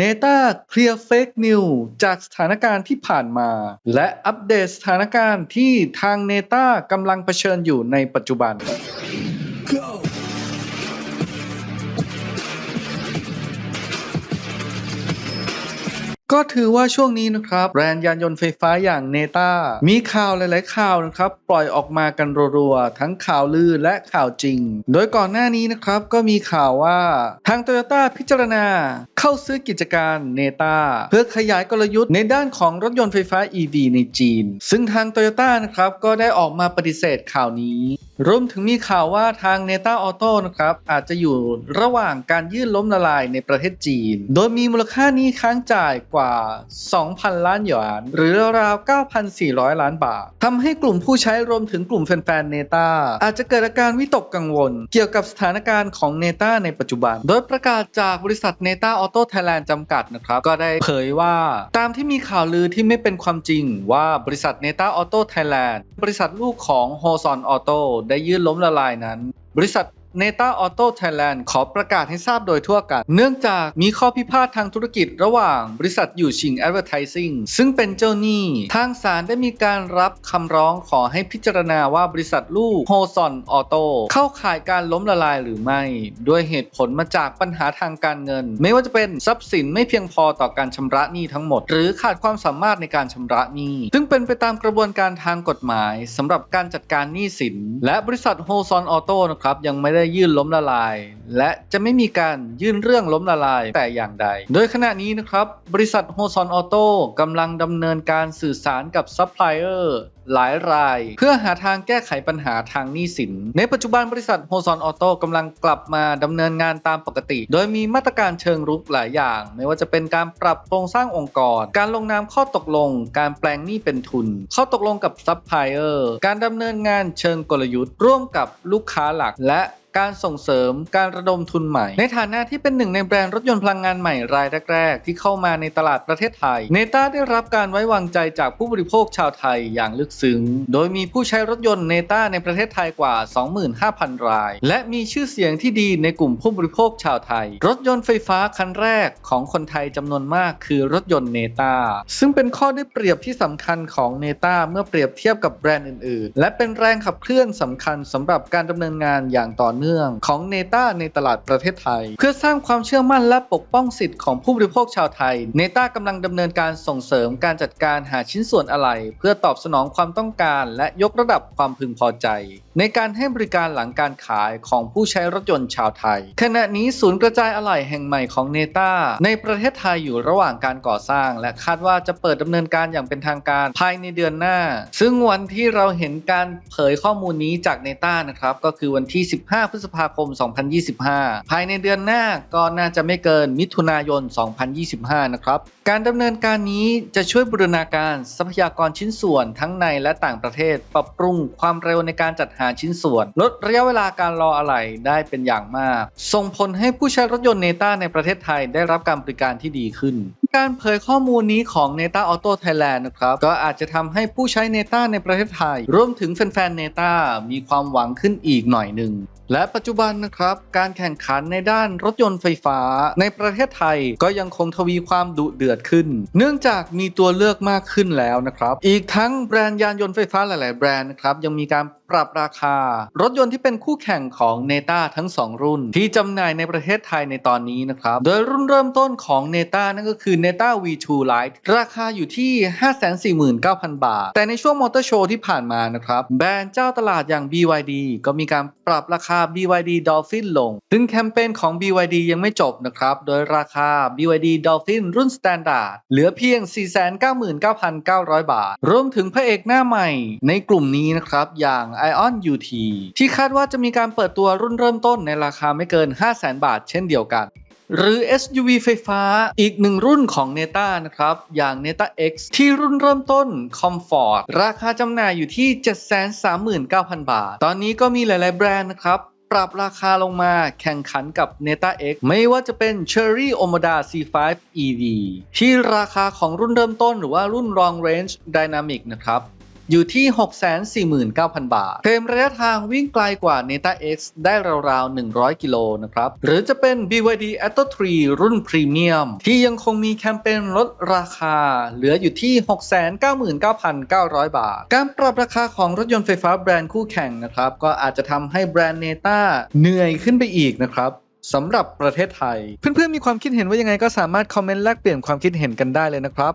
เนต้าเคลียร์เฟกนิวจากสถานการณ์ที่ผ่านมา และอัปเดตสถานการณ์ที่ทางเนต้ากำลังเผชิญอยู่ในปัจจุบัน ก็ถือว่าช่วงนี้นะครับแบรนด์ยานยนต์ไฟฟ้าอย่างเนต้ามีข่าวหลาย ๆ ข่าวนะครับ ปล่อยออกมากันรัวๆ ทั้งข่าวลือและข่าวจริง โดยก่อนหน้านี้นะครับก็มีข่าวว่าทางโตโยต้าพิจารณา เข้าซื้อกิจการเนต้าเพื่อขยายกลยุทธ์ในด้านของรถยนต์ไฟฟ้า EV ในจีน ซึ่งทางโตโยต้านะครับก็ได้ออกมาปฏิเสธข่าวนี้รวมถึงมีข่าวว่าทางเนต้าออโต้นะครับอาจจะอยู่ระหว่างการยื่นล้มละลายในประเทศจีน โดยมีมูลค่านี้ค้างจ่ายกว่า 2,000 ล้านหยวน หรือราว 9,400 ล้านบาท ทำให้กลุ่มผู้ใช้รวมถึงกลุ่มแฟนๆ เนต้า อาจจะเกิดอาการวิตกกังวล เกี่ยวกับสถานการณ์ของเนต้าในปัจจุบัน โดยประกาศจากบริษัทเนต้าออโต้ไทยแลนด์จำกัดนะครับ ก็ได้เผยว่า ตามที่มีข่าวลือที่ไม่เป็นความจริงว่าบริษัทเนต้าออโต้ไทยแลนด์บริษัทลูกของโฮซอนออโต้ได้ยื่นล้มละลายนั้น บริษัท เนต้าออโต้ไทยแลนด์ขอประกาศให้ทราบโดยทั่วกัน เนื่องจากมีข้อพิพาททางธุรกิจระหว่างบริษัทอยู่ชิงแอดเวอร์ทิซิ่งซึ่งเป็นเจ้าหนี้ ทางศาลได้มีการรับคำร้องขอให้พิจารณาว่าบริษัทลูกโฮซอนออโต้เข้าข่ายการล้มละลายหรือไม่ ด้วยเหตุผลมาจากปัญหาทางการเงิน ไม่ว่าจะเป็นทรัพย์สินไม่เพียงพอต่อการชำระหนี้ทั้งหมด หรือขาดความสามารถในการชำระหนี้ ซึ่งเป็นไปตามกระบวนการทางกฎหมายสำหรับการจัดการหนี้สิน และบริษัทโฮซอนออโต้นะครับยังไม่ได้ยื่นล้มละลาย และจะไม่มีการยื่นเรื่องล้มละลายแต่อย่างใด โดยขณะนี้นะครับบริษัทโฮซอนออโต้กำลังดำเนินการสื่อสารกับซัพพลายเออร์หลายราย เพื่อหาทางแก้ไขปัญหาทางหนี้สิน ในปัจจุบันบริษัทโฮซอนออโต้กำลังกลับมาดำเนินงานตามปกติ โดยมีมาตรการเชิงรุกหลายอย่าง ไม่ว่าจะเป็นการปรับโครงสร้างองค์กร การลงนามข้อตกลง การแปลงหนี้เป็นทุน ข้อตกลงกับซัพพลายเออร์ การดำเนินงานเชิงกลยุทธ์ ร่วมกับลูกค้าหลักและการส่งเสริมการระดมทุนใหม่ ในฐานะที่เป็นหนึ่งในแบรนด์รถยนต์พลังงานใหม่รายแรก ๆ ที่เข้ามาในตลาดประเทศไทย เนต้าได้รับการไว้วางใจจากผู้บริโภคชาวไทยอย่างลึกซึ้ง โดยมีผู้ใช้รถยนต์เนต้าในประเทศไทยกว่า 25,000 ราย และมีชื่อเสียงที่ดีในกลุ่มผู้บริโภคชาวไทย รถยนต์ไฟฟ้าคันแรกของคนไทยจำนวนมากคือรถยนต์เนต้าซึ่งเป็นข้อได้เปรียบที่สำคัญของเนต้าเมื่อเปรียบเทียบกับแบรนด์อื่น ๆ และเป็นแรงขับเคลื่อนสำคัญสำหรับการดำเนินงานอย่างต่อเนื่องเนื่องของเนต้าในตลาดประเทศไทย เพื่อสร้างความเชื่อมั่นและปกป้องสิทธิ์ของผู้บริโภคชาวไทยเนต้ากำลังดำเนินการส่งเสริมการจัดการหาชิ้นส่วนอะไหล่เพื่อตอบสนองความต้องการ และยกระดับความพึงพอใจ ในการให้บริการหลังการขายของผู้ใช้รถยนต์ชาวไทย ขณะนี้ศูนย์กระจายอะไหล่แห่งใหม่ของเนต้าในประเทศไทยอยู่ระหว่างการก่อสร้าง และคาดว่าจะเปิดดำเนินการอย่างเป็นทางการภายในเดือนหน้า ซึ่งวันที่เราเห็นการเผยข้อมูลนี้จากเนต้านะครับก็คือวันที่ 15 พฤษภาคม 2025 ภายในเดือนหน้าก็น่าจะไม่เกินมิถุนายน 2025 นะครับ การดำเนินการนี้จะช่วยบูรณาการทรัพยากรชิ้นส่วนทั้งในและต่างประเทศ ปรับปรุงความเร็วในการจัดหาชิ้นส่วน ลดระยะเวลาการรออะไหล่ได้เป็นอย่างมาก ส่งผลให้ผู้ใช้รถยนต์เนต้าในประเทศไทยได้รับการบริการที่ดีขึ้น การเผยข้อมูลนี้ของ Neta Auto Thailand นะครับ ก็อาจจะทำให้ผู้ใช้ Neta ในประเทศไทย รวมถึงแฟนๆ Neta มีความหวังขึ้นอีกหน่อยหนึ่งและปัจจุบันนะครับ การแข่งขันในด้านรถยนต์ไฟฟ้า ในประเทศไทยก็ยังคงทวีความดุเดือดขึ้น เนื่องจากมีตัวเลือกมากขึ้นแล้วนะครับ อีกทั้งแบรนด์ยานยนต์ไฟฟ้าหลาย ๆ แบรนด์นะครับยังมีการ ปรับราคา รถยนต์ที่เป็นคู่แข่งของ Neta ทั้ง 2 รุ่น ที่จำหน่ายในประเทศไทยในตอนนี้นะครับ โดยรุ่นเริ่มต้นของ Neta นั่นก็คือ Neta V2 Lite ราคาอยู่ที่ 549,000 บาท แต่ในช่วงมอเตอร์โชว์ที่ผ่านมานะครับ แบรนด์เจ้าตลาดอย่าง BYD ก็มีการปรับราคา BYD Dolphin ลง ซึ่งแคมเปญของ BYD ยังไม่จบนะครับ โดยราคา BYD Dolphin รุ่น Standard เหลือเพียง 499,900 บาท รวมถึงพระเอกหน้าใหม่ในกลุ่มนี้นะครับอย่าง Ion UT ที่คาดว่าจะมีการเปิดตัวรุ่นเริ่มต้นในราคาไม่เกิน 500,000 บาทเช่นเดียวกัน หรือ SUV ไฟฟ้าอีกหนึ่งรุ่นของ Neta นะครับ อย่าง Neta X ที่รุ่นเริ่มต้น Comfort ราคาจำหน่ายอยู่ที่ 739,000 บาท ตอนนี้ก็มีหลาย ๆ แบรนด์นะครับปรับราคาลงมาแข่งขันกับ Neta X ไม่ว่าจะเป็น Cherry Omoda C5 EV ที่ราคาของรุ่นเริ่มต้นหรือว่ารุ่น Long Range Dynamic นะครับ อยู่ที่ 649,000 บาทเต็มระยะทางวิ่งไกลกว่า Neta X ได้ราวๆ 100 กิโลนะครับ หรือจะเป็น BYD Atto 3 รุ่นพรีเมียม ที่ยังคงมีแคมเปญลดราคา เหลืออยู่ที่ 699,900 บาท การปรับราคาของรถยนต์ไฟฟ้าแบรนด์คู่แข่งนะครับ ก็อาจจะทำให้แบรนด์ Neta เหนื่อยขึ้นไปอีกนะครับสำหรับประเทศไทย เพื่อนๆมีความคิดเห็นว่ายังไงก็สามารถคอมเมนต์แลกเปลี่ยนความคิดเห็นกันได้เลยนะครับ